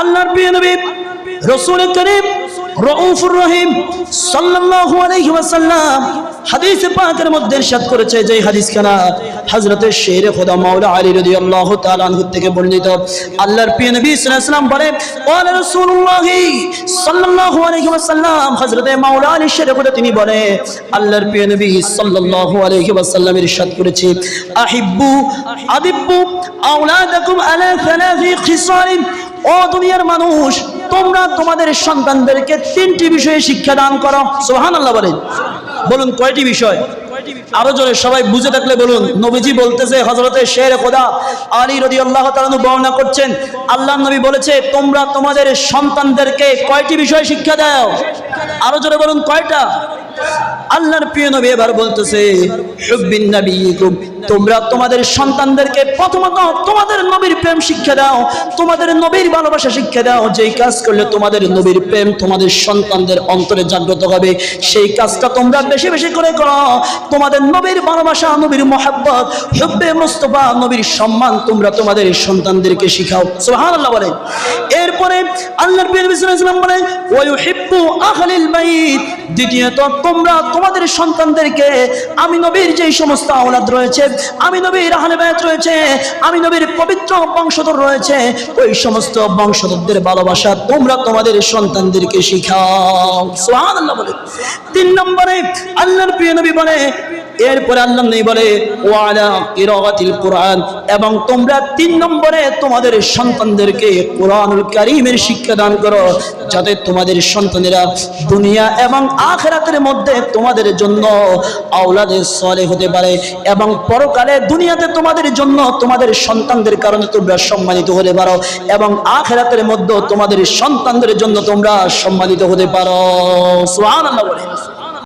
আল্লাহর প্রিয় নবী, রসুল করিম, রউফুর রহিম সাল্লাল্লাহু আলাইহি ওয়াসাল্লাম হাদিস পাকের মধ্যে ইরশাদ করেছে যে হাদিস খানা হযরতে শের খোদা মাওলা আলী রাদিয়াল্লাহু তাআলা আনহু থেকে বর্ণিত। আল্লাহর প্রিয় নবী সাল্লাল্লাহু আলাইহি বলে ওয়া রাসূলুল্লাহ সাল্লাল্লাহু আলাইহি ওয়াসাল্লাম, হযরতে মাওলা আলী শের খোদা তিনি বলে, আল্লাহর প্রিয় নবী সাল্লাল্লাহু আলাইহি ওয়াসাল্লাম ইরশাদ করেছে, আহিব্বু আদিব্বু আওলাদাকুম আলা থালাথি খিসালিন ও দুনিয়ার মানুষ, তোমরা তোমাদের সন্তানদেরকে তিনটি বিষয়ে শিক্ষা দান করো। সোহান আল্লাহ বলেন। বলুন, কয়টি বিষয়? আরও জোরে সবাই বুঝে থাকলে বলুন। নবীজি বলতেছে হজরতে শের খোদা আলী রদি আল্লাহ তালু বর্ণনা করছেন আল্লাহ নবী বলেছে, তোমরা তোমাদের সন্তানদেরকে কয়টি বিষয় শিক্ষা দাও? আরও জোরে বলুন, কয়টা? আল্লাহর প্রিয় নবী এবার বলতেছে তোমরা তোমাদের সন্তানদেরকে প্রথমত তোমাদের নবীর প্রেম শিক্ষা দাও, তোমাদের নবীর ভালোবাসা শিক্ষা দাও, যেই কাজ করলে তোমাদের নবীর প্রেম তোমাদের সন্তানদের অন্তরে জাগ্রত হবে, সেই কাজটা তোমরা বেশি বেশি করে করো। তোমাদের নবীর ভালোবাসা, নবীর মোহাব্বত, হুব্বে মুস্তফা, নবীর সম্মান তোমরা তোমাদের সন্তানদেরকে শিখাও। সুবহানাল্লাহ বলে। এরপরে আল্লাহর প্রিয় নবী সাল্লাল্লাহু আলাইহি ওয়াসাল্লাম বলেন ওয়া আহলিল বাইত। দ্বিতীয়ত, তোমরা তোমাদের সন্তানদেরকে, আমি নবীর যেই সমস্ত আওলাদ রয়েছে আমি নবীর আহলে বায়াত রয়েছে, আমি নবীর পবিত্র বংশধর রয়েছে, ওই সমস্ত বংশধরদের ভালোবাসা তোমরা তোমাদের সন্তানদেরকে শিখাও। সুবহানাল্লাহ বলে। তিন নম্বরে আল্লাহর প্রিয় নবী বলে এরপরে আল্লাহ নেই বলে কোরআন এবং তোমরা তিন নম্বরে তোমাদের সন্তানদেরকে কোরআনুল কারীমের শিক্ষা দান করো, যাতে তোমাদের সন্তানেরা দুনিয়া এবং আখেরাতের মধ্যে তোমাদের জন্য আওলাদে সলে হতে পারে এবং পরকালে দুনিয়াতে তোমাদের জন্য তোমাদের সন্তানদের কারণে তোমরা সম্মানিত হতে পারো এবং আখেরাতের মধ্যে তোমাদের সন্তানদের জন্য তোমরা সম্মানিত হতে পারো। সুবহানাল্লাহ বলে।